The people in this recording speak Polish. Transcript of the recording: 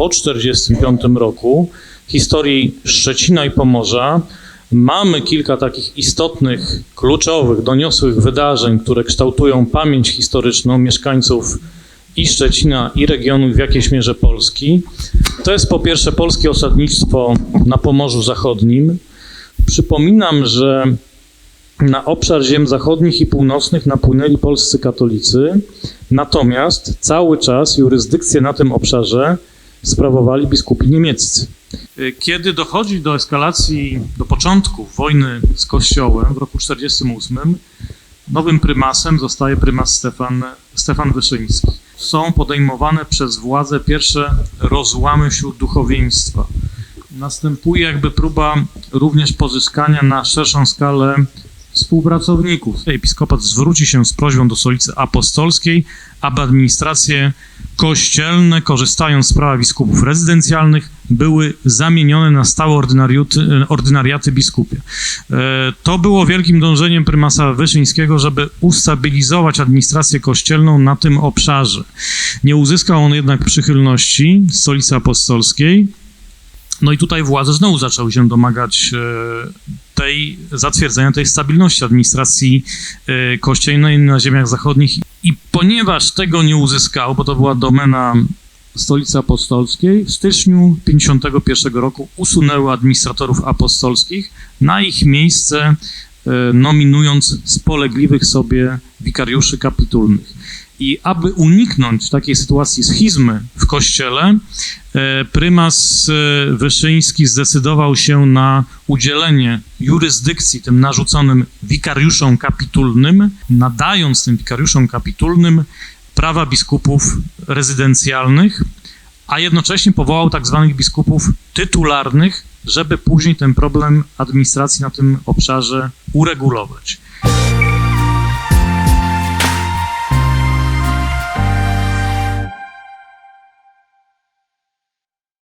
po 1945 roku, historii Szczecina i Pomorza, mamy kilka takich istotnych, kluczowych, doniosłych wydarzeń, które kształtują pamięć historyczną mieszkańców i Szczecina, i regionu, w jakiejś mierze Polski. To jest po pierwsze polskie osadnictwo na Pomorzu Zachodnim. Przypominam, że na obszar ziem zachodnich i północnych napłynęli polscy katolicy, natomiast cały czas jurysdykcję na tym obszarze sprawowali biskupi niemieccy. Kiedy dochodzi do eskalacji, do początku wojny z Kościołem w roku 1948, nowym prymasem zostaje prymas Stefan, Stefan Wyszyński. Są podejmowane przez władze pierwsze rozłamy wśród duchowieństwa. Następuje jakby próba również pozyskania na szerszą skalę współpracowników. Episkopat zwróci się z prośbą do stolicy apostolskiej, aby administracje kościelne, korzystając z prawa biskupów rezydencjalnych, były zamienione na stałe ordynariaty biskupie. E, To było wielkim dążeniem prymasa Wyszyńskiego, żeby ustabilizować administrację kościelną na tym obszarze. Nie uzyskał on jednak przychylności stolicy apostolskiej, no i tutaj władze znowu zaczęły się domagać e, tej zatwierdzenia tej stabilności administracji e, kościelnej na ziemiach zachodnich. I ponieważ tego nie uzyskał, bo to była domena stolicy apostolskiej, w styczniu 51 roku usunęły administratorów apostolskich, na ich miejsce e, nominując spolegliwych sobie wikariuszy kapitulnych. I aby uniknąć takiej sytuacji schizmy w kościele, e, prymas e, Wyszyński zdecydował się na udzielenie jurysdykcji tym narzuconym wikariuszom kapitulnym, nadając tym wikariuszom kapitulnym prawa biskupów rezydencjalnych, a jednocześnie powołał tak zwanych biskupów tytularnych, żeby później ten problem administracji na tym obszarze uregulować.